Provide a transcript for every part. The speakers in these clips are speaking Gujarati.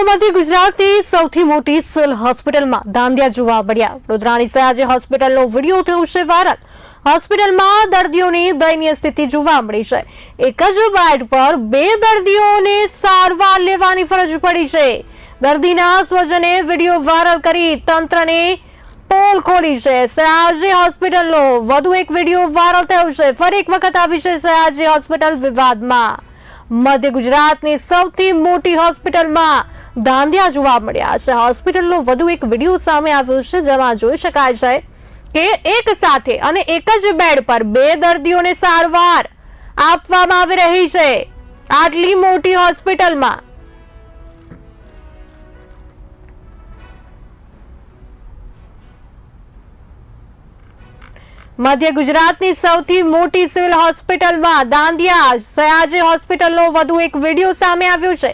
તો ગુજરાતની સૌથી મોટી સિલ હોસ્પિટલમાં દાંડિયા જોવા મળ્યા. વડોદરાની સયાજી હોસ્પિટલનો વીડિયો થયો છે વાયરલ. હોસ્પિટલમાં દર્દીઓની દયનીય સ્થિતિ જોવા મળી છે. એક જ બેડ પર બે દર્દીઓને સારવાર લેવાની ફરજ પડી છે. દર્દીના સ્વજને વીડિયો વાયરલ કરી તંત્રને પોલ ખોલી છે. સયાજી હોસ્પિટલનો વધુ એક વીડિયો વાયરલ થયો છે. ફરી એક વખત આવી છે સયાજી હોસ્પિટલ વિવાદમાં. મધ્ય ગુજરાતની સૌથી મોટી હોસ્પિટલમાં ધાંધિયા જોવા મળ્યા છે. હોસ્પિટલનો વધુ એક વીડિયો સામે આવ્યો છે, જેમાં જોઈ શકાય છે કે એક સાથે અને એક જ બેડ પર બે દર્દીઓને સારવાર આપવામાં આવી રહી છે. આટલી મોટી હોસ્પિટલમાં મધ્ય ગુજરાતની સૌથી મોટી સિવિલ હોસ્પિટલમાં દાંડિયા સયાજી હોસ્પિટલનો વધુ એક વીડિયો સામે આવ્યો છે.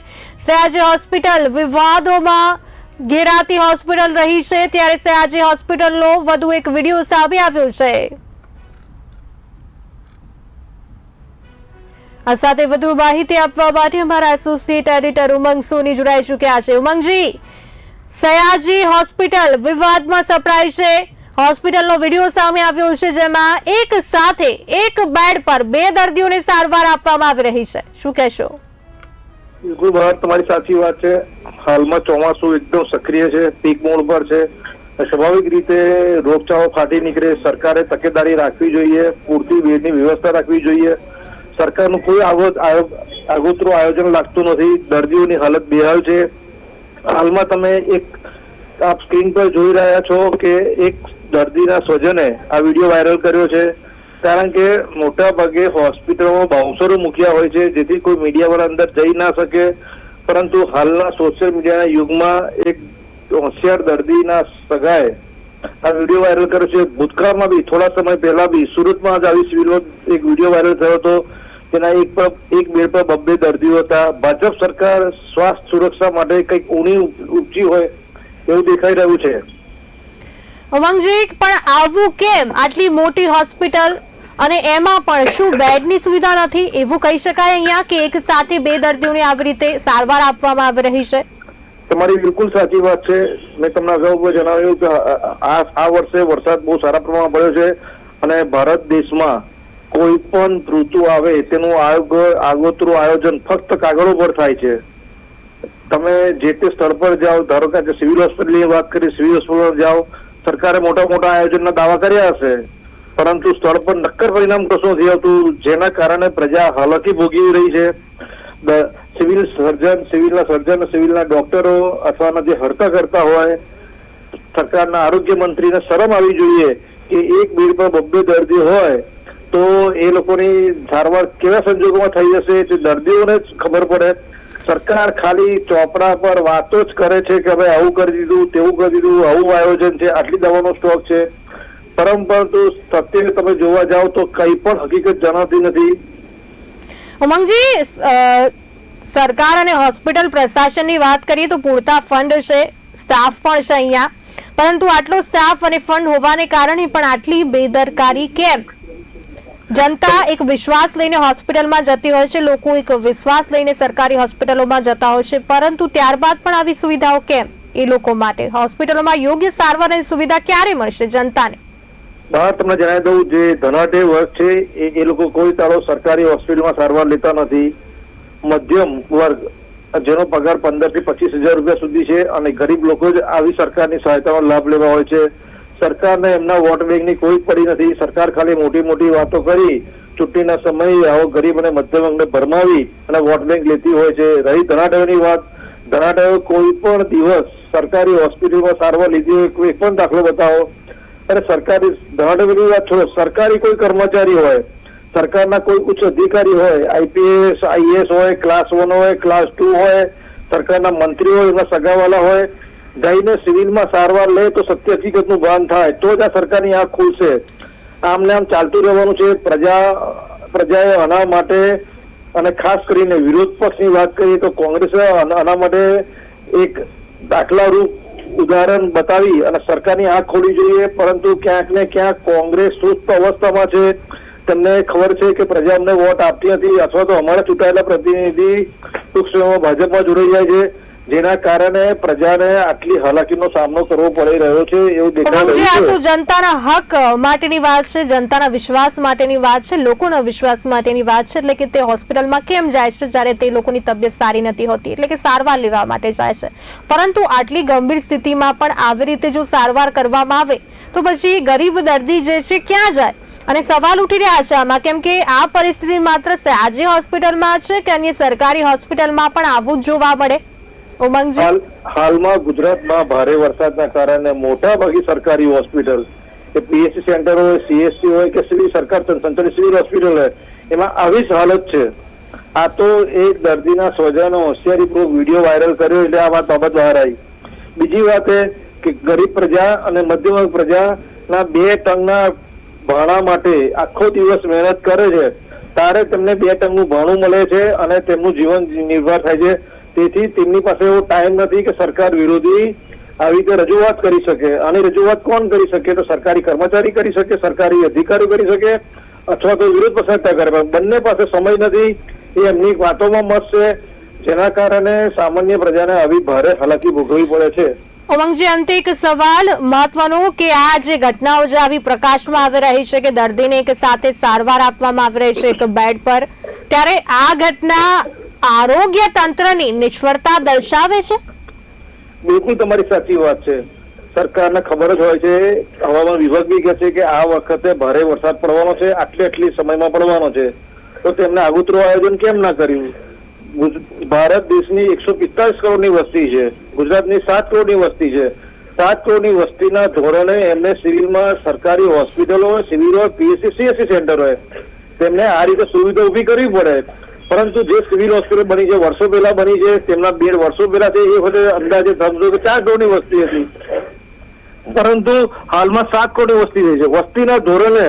સયાજી હોસ્પિટલ વિવાદોમાં ઘેરાતી હોસ્પિટલ રહી છે, ત્યારે સયાજી હોસ્પિટલનો વધુ એક વીડિયો સામે આવ્યો છે. આ સાથે વધુ માહિતી આપવા માટે અમારા એસોસિએટ એડિટર ઉમંગ સોની જોડાઈ ચુક્યા છે. ઉમંગજી, સયાજી હોસ્પિટલ વિવાદમાં સપડાય છે. હોસ્પિટલનો વીડિયો સામે આવ્યો છે જેમાં એક સાથે એક બેડ પર બે દર્દીઓને સારવાર આપવામાં આવી રહી છે. શું કહેશો? બિલકુલ ભારત તમારી સાચી વાત છે. હાલમાં ચોમાસું એકદમ સક્રિય છે, પીક મોડ પર છે. સ્વાભાવિક રીતે રોગચાળો ફાટી નીકળે. સરકારે તકેદારી રાખવી જોઈએ, પૂરતી બેડની વ્યવસ્થા રાખવી જોઈએ. સરકારનું કોઈ આગોતરું આયોજન લાગતું નથી. દર્દીઓની હાલત બેહાલ છે. હાલમાં તમે એક આપ સ્ક્રીન પર જોઈ રહ્યા છો કે એક દર્દીના સ્વજને આ વીડિયો વાયરલ કર્યો છે. કારણ કે મોટા ભાગે હોસ્પિટલમાં બાઉન્સરો મૂક્યા હોય છે, જેથી કોઈ મીડિયાવાળા અંદર જઈ ના શકે. પરંતુ હાલના સોશિયલ મીડિયાના યુગમાં એક હોશિયાર દર્દીના સગાએ આ વીડિયો વાયરલ કર્યો છે. ભૂતકાળમાં બી, થોડા સમય પહેલા બી, સુરતમાં જ આવી સિવિલનો એક વીડિયો વાયરલ થયો હતો. તેના એક પર, એક બેડ પર બબ્બે દર્દીઓ હતા. ભાજપ સરકાર સ્વાસ્થ્ય સુરક્ષા માટે કંઈક ઊણી ઉપજી હોય એવું દેખાઈ રહ્યું છે. ઉમંગજી પણ આવું કેમ? આટલી મોટી હોસ્પિટલ અને એમાં પણ શું બેડની સુવિધા નથી? એવું કહી શકાય અહીંયા કે એક સાથે બે દર્દીઓને આવી રીતે સારવાર આપવામાં આવી રહી છે? તમારી બિલકુલ સાચી વાત છે. મેં તમને અગાઉ જણાવ્યું કે આ આ વર્ષે વરસાદ બહુ સારા પ્રમાણમાં પડ્યો છે અને ભારત દેશમાં કોઈ પણ ઋતુ આવે તેનું આગોતરું આયોજન ફક્ત કાગળો પર થાય છે. તમે જે તે સ્થળ પર જાઓ, ધારો કે સિવિલ હોસ્પિટલની વાત કરી, સિવિલ હોસ્પિટલ જાઓ સરકારે મોટા મોટા આયોજનના દાવા કર્યા હશે. પરંતુ સ્થળ પર નક્કર પરિણામ કશું નથી આવતું. જેના કારણે પ્રજા હાલાકી ભોગવી રહી છે. સિવિલ સર્જન, સિવિલના સર્જન, સિવિલના ડોક્ટરો અથવાના જે હડતા કરતા હોય, સરકારના આરોગ્ય મંત્રીને શરમ આવી જોઈએ કે એક બેડ પર બબ્બે દર્દી હોય, તો એ લોકોની સારવાર કેવા સંજોગોમાં થઈ જશે તે દર્દીઓને જ ખબર પડે. સરકાર ખાલી ચોપડા પર વાતો જ કરે છે કે ભાઈ આવું કરી દીધું, તેવું કરી દીધું, આવું આયોજન છે, આટલી દવાનો સ્ટોક છે. પરંતુ સત્ય તમે જોવા જાઓ તો કઈ પણ હકીકત જણાતી નથી. ઉમંગજી સરકાર અને હોસ્પિટલ પ્રશાસનની વાત કરીએ તો પૂરતા ફંડ છે, સ્ટાફ પણ છે અહીંયા. પરંતુ આટલો સ્ટાફ અને ફંડ હોવાને કારણે પણ આટલી બેદરકારી કેમ? જનતા એક વિશ્વાસ લઈને હોસ્પિટલમાં જતી હોય છે. લોકો એક વિશ્વાસ લઈને સરકારી હોસ્પિટલોમાં જતા હોય છે. પરંતુ ત્યારબાદ પણ આવી સુવિધાઓ કેમ? એ લોકો માટે હોસ્પિટલોમાં યોગ્ય સારવાર અને સુવિધા ક્યારે મળશે જનતાને? હા, તમને જણાવી દઉં, જે ધનાઢ્ય વર્ગ છે, એ એ લોકો કોઈ તારો સરકારી હોસ્પિટલમાં સારવાર લેતા નથી. મધ્યમ વર્ગ, જેનો પગાર પંદરથી પચીસ હજાર રૂપિયા સુધી છે અને ગરીબ લોકો જ આવી સરકારની સહાયતાનો લાભ લેવા હોય છે. સરકારને એમના વોટ બેંકની કોઈ પડી નથી. સરકાર ખાલી મોટી મોટી વાતો કરી, ચૂંટણીના સમયે આવો ગરીબ અને મધ્યમ વર્ગને ભરમાવી અને વોટ બેંક લેતી હોય છે. રહી ધનાઢ્યોની વાત. ધનાઢ્યો કોઈ પણ દિવસ સરકારી હોસ્પિટલમાં સારવાર લીધી હોય, કોઈ પણ દાખલો બતાવો. અને સરકારી, ધનાઢ્યોની વાત છોડો. સરકારી કોઈ કર્મચારી હોય, સરકારના કોઈ ઉચ્ચ અધિકારી હોય, આઈપીએસ, આઈએસ હોય, ક્લાસ વન હોય, ક્લાસ ટુ હોય, સરકારના મંત્રી હોય, એમના સગાવાલા હોય જઈને સિવિલમાં સારવાર લે તો સત્ય હકીકતનું ભાન થાય, તો જ આ સરકારની આંખ ખુલશે. આમને આમ ચાલતું રહેવાનું છે. પ્રજા, પ્રજાએ આના માટે અને ખાસ કરીને વિરોધ પક્ષની વાત કરીએ તો કોંગ્રેસે આના માટે એક દાખલારૂપ ઉદાહરણ બતાવી અને સરકારની આંખ ખોલવી જોઈએ. પરંતુ ક્યાંક ને ક્યાંક કોંગ્રેસ સુસ્ત અવસ્થામાં છે. તમને ખબર છે કે પ્રજા અમને વોટ આપતી હતી અથવા તો અમારા ચૂંટાયેલા પ્રતિનિધિ ટૂંક સમયમાં ભાજપમાં જોડાઈ જાય છે. જેના કારણે પ્રજાને આટલી હાલાકીનો સામનો કરવો પડી રહ્યો છે એવું દેખાઈ ઉમંગજી આ તો રહ્યું છે. જનતાના હક માટેની વાત છે જનતાના વિશ્વાસ માટેની વાત છે લોકોના વિશ્વાસ માટેની વાત છે એટલે કે તે હોસ્પિટલમાં કેમ જાય છે જ્યારે તે લોકોની તબિયત સારી નથી હોતી એટલે કે સારવાર લેવા માટે જાય છે. પરંતુ આટલી ગંભીર સ્થિતિમાં પણ આવી રીતે જો સારવાર કરવામાં આવે તો પછી ગરીબ દર્દી જે છે ક્યાં જાય? અને સવાલ ઉઠી રહ્યા છે આમાં કેમ કે આ પરિસ્થિતિ માત્ર આજે હોસ્પિટલમાં છે કે અન્ય સરકારી હોસ્પિટલમાં પણ આવું જ જોવા મળે? ઉમંગજી હાલમાં ગુજરાતમાં ભારે વરસાદના કારણે મોટા ભાગે સરકારી હોસ્પિટલ, કે પીએસસી સેન્ટર હોય સીએસસી હોય, કે સિવિલ સરકાર સંચાલિત સિવિલ હોસ્પિટલ હોય, એમાં આવી જ હાલત છે. આ તો એક દર્દીના સ્વજનો હોશિયારીપૂર્વક વીડિયો વાયરલ કર્યો એટલે આ વાત બાબત બહાર આવી. બીજી વાત એ કે ગરીબ પ્રજા અને મધ્યમ પ્રજાના બે ટંગના ભાણા માટે આખો દિવસ મહેનત કરે છે. ત્યારે તેમને બે ટંગનું ભાણું મળે છે અને તેમનું જીવન નિર્વાહ થાય છે. તેથી તેમની પાસે એવો ટાઈમ નથી કે સરકાર વિરોધી આવી રીતે રજૂઆત કરી શકે. અને રજૂઆત કોણ કરી શકે? તો સરકારી કર્મચારી કરી શકે, સરકારી અધિકારી કરી શકે, અથવા તો વિરોધ પક્ષના કરે. બંને પાસે સમય નથી. એ એમની વાતોમાં મત છે. જેના કારણે સામાન્ય પ્રજાને આવી ભારે હાલાકી ભોગવવી પડે છે. ઉમંગજી, અંતે એક સવાલ મહત્વનો કે આ જે ઘટનાઓ જે આવી પ્રકાશમાં આવી રહી છે કે દર્દીને એક સાથે સારવાર આપવામાં આવી રહી છે એક બેડ પર, ત્યારે આ ઘટના આરોગ્ય તંત્રની નિષ્ફળતા દર્શાવે છે? બિલકુલ તમારી સાચી વાત છે. સરકારને ખબર જ હોય છે, હવામાન વિભાગ બી કહે છે કે આ વખતે ભારે વરસાદ પડવાનો છે, આટલી આટલી સમયમાં પડવાનો છે. તો તેમને આગોતરું આયોજન કેમ ના કર્યું? ભારત દેશની એકસો પિસ્તાલીસ કરોડની વસ્તી છે. ગુજરાતની સાત કરોડની વસ્તી છે. સાત કરોડની વસ્તીના ધોરણે એમને સિવિલમાં સરકારી હોસ્પિટલો, સિવિલ હોય પીએસસી સીએસસી સેન્ટર હોય. તેમને આ રીતે સુવિધા ઊભી કરવી પડે. પરંતુ જે સિવિલ હોસ્પિટલ બની છે, વર્ષો પહેલા બની છે, તેમના બેડ વર્ષો પહેલા છે એ વખતે અંદાજે સમજો કે ચાર કરોડની વસ્તી હતી. પરંતુ હાલમાં સાત કરોડની વસ્તી થઈ છે. વસ્તીના ધોરણે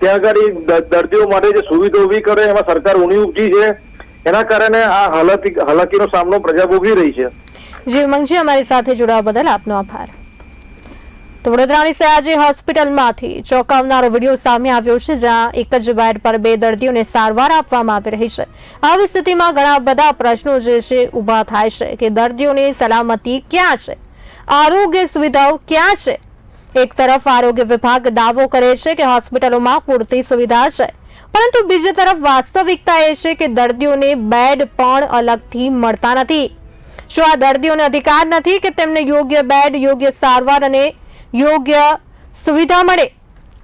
ત્યાં આગળ દર્દીઓ માટે જે સુવિધા ઊભી કરે, એમાં સરકાર ઊણી ઉપજી છે. એના કારણે આ હાલાકી હાલાકીનો સામનો પ્રજા ભોગવી રહી છે. જી, ઉમંગજી, અમારી સાથે જોડાવા બદલ આપનો આભાર. તો વડોદરાની સયાજી હોસ્પિટલમાંથી ચોંકાવનારો વીડિયો સામે આવ્યો છે, જ્યાં એક જ બેડ પર બે દર્દીઓને સારવાર આપવામાં આવી રહી છે. આવી સ્થિતિમાં ઘણા બધા પ્રશ્નો જે છે, ઊભા થાય છે કે દર્દીઓની સલામતી ક્યાં છે? આરોગ્ય સુવિધાઓ ક્યાં છે? એક તરફ આરોગ્ય વિભાગ દાવો કરે છે કે હોસ્પિટલોમાં પૂરતી સુવિધા છે, પરંતુ બીજી તરફ વાસ્તવિકતા એ છે કે દર્દીઓને બેડ પણ અલગથી મળતા નથી. શું આ દર્દીઓને અધિકાર નથી કે તેમને યોગ્ય બેડ, યોગ્ય સારવાર અને યોગ્ય સુવિધા મળે.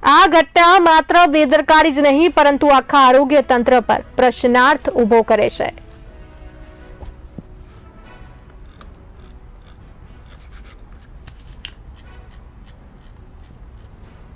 આ ઘટના માત્ર બેદરકારી જ નહીં, પરંતુ આખા આરોગ્ય તંત્ર પર પ્રશ્નાર્થ ઊભો કરે છે.